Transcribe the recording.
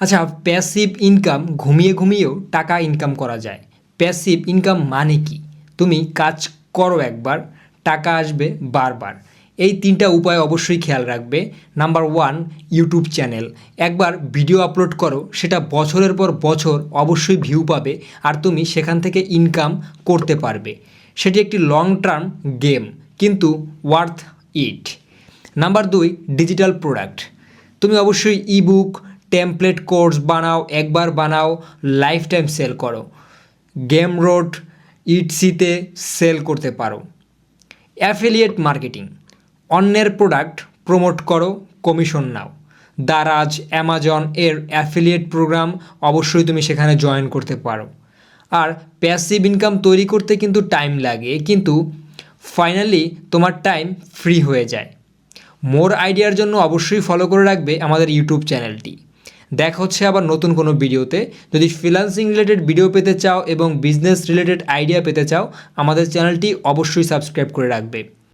আচ্ছা passive income ঘুমিয়ে ঘুমিয়েও টাকা ইনকাম করা যায়। প্যাসিভ ইনকাম মানে কি? তুমি কাজ করো একবার, টাকা আসবে বারবার। এই তিনটা উপায় অবশ্যই খেয়াল রাখবে। নাম্বার ওয়ান ইউটিউব চ্যানেল একবার ভিডিও আপলোড করো, সেটা বছরের পর বছর অবশ্যই ভিউ পাবে আর তুমি সেখান থেকে ইনকাম করতে পারবে। সেটি একটি লং টার্ম গেম কিন্তু ওয়ার্থ ইট নাম্বার দুই ডিজিটাল প্রোডাক্ট তুমি অবশ্যই ইবুক টেমপ্লেট কোর্স বানাও, একবার বানাও লাইফ টাইম সেল করো গেম রোড ইটসিতে সেল করতে পারো। অ্যাফিলিয়েট মার্কেটিং অন্যের প্রোডাক্ট প্রমোট করো কমিশন নাও। দারাজ অ্যামাজন এর অ্যাফিলিয়েট প্রোগ্রাম অবশ্যই তুমি সেখানে জয়েন করতে পারো। আর প্যাসিভ ইনকাম তৈরি করতে কিন্তু টাইম লাগে, কিন্তু ফাইনালি তোমার টাইম ফ্রি হয়ে যায়। মোর আইডিয়ার জন্য অবশ্যই ফলো করে রাখবে আমাদের ইউটিউব চ্যানেলটি দেখা হচ্ছে আবার নতুন কোনো ভিডিওতে। যদি ফ্রিলান্সিং রিলেটেড ভিডিও পেতে চাও এবং বিজনেস রিলেটেড আইডিয়া পেতে চাও, আমাদের চ্যানেলটি অবশ্যই সাবস্ক্রাইব করে রাখবে।